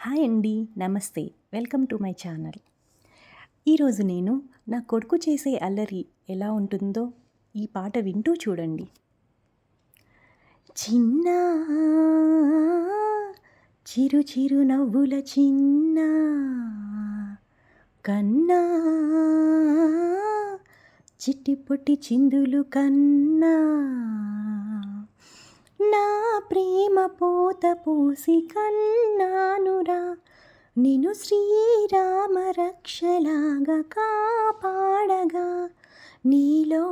Hi అండి నమస్తే. Welcome to my channel. ఈరోజు నేను నా కొడుకు చేసే అల్లరి ఎలా ఉంటుందో ఈ పాట వింటూ చూడండి. చిన్న చిరు చిరు నవ్వుల చిన్న కన్నా చిట్టి పొట్టి చిందులు కన్నా నా ప్రేమ పోత పోసి కన్నాను నిన్ను శ్రీరామ రక్షలాగా కాపాడగా నీలో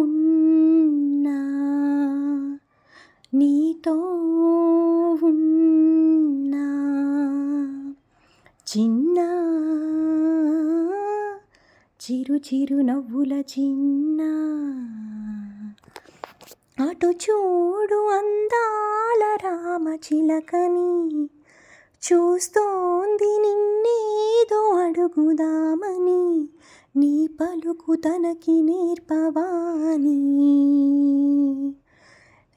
ఉన్నా నీతో ఉన్నా చిన్న చిరు చిరు నవ్వుల చిన్న అటు చూడు అందాల రామ చిలకని చూస్తోంది నిన్నేదో అడుగుదామని నీ పలుకు తనకి నేర్పవాని.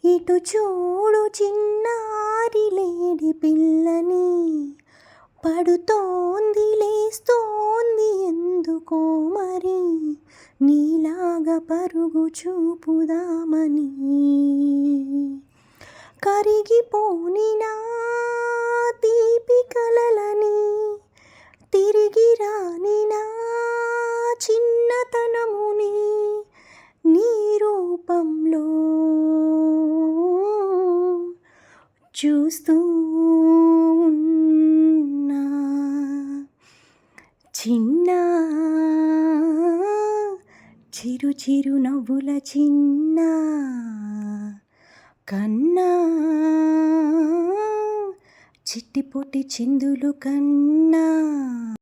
ఇటు చూడు చిన్నారి లేడి పిల్లని పడుతోంది లేస్తోంది ఎందుకో మరి నీలాగా పరుగు చూపుదామని. కరిగిపోని నా చూస్తూ ఉన్నా. చిన్న చిరు చిరు నవ్వుల చిన్న కన్నా చిట్టిపొట్టి చిందులు కన్నా.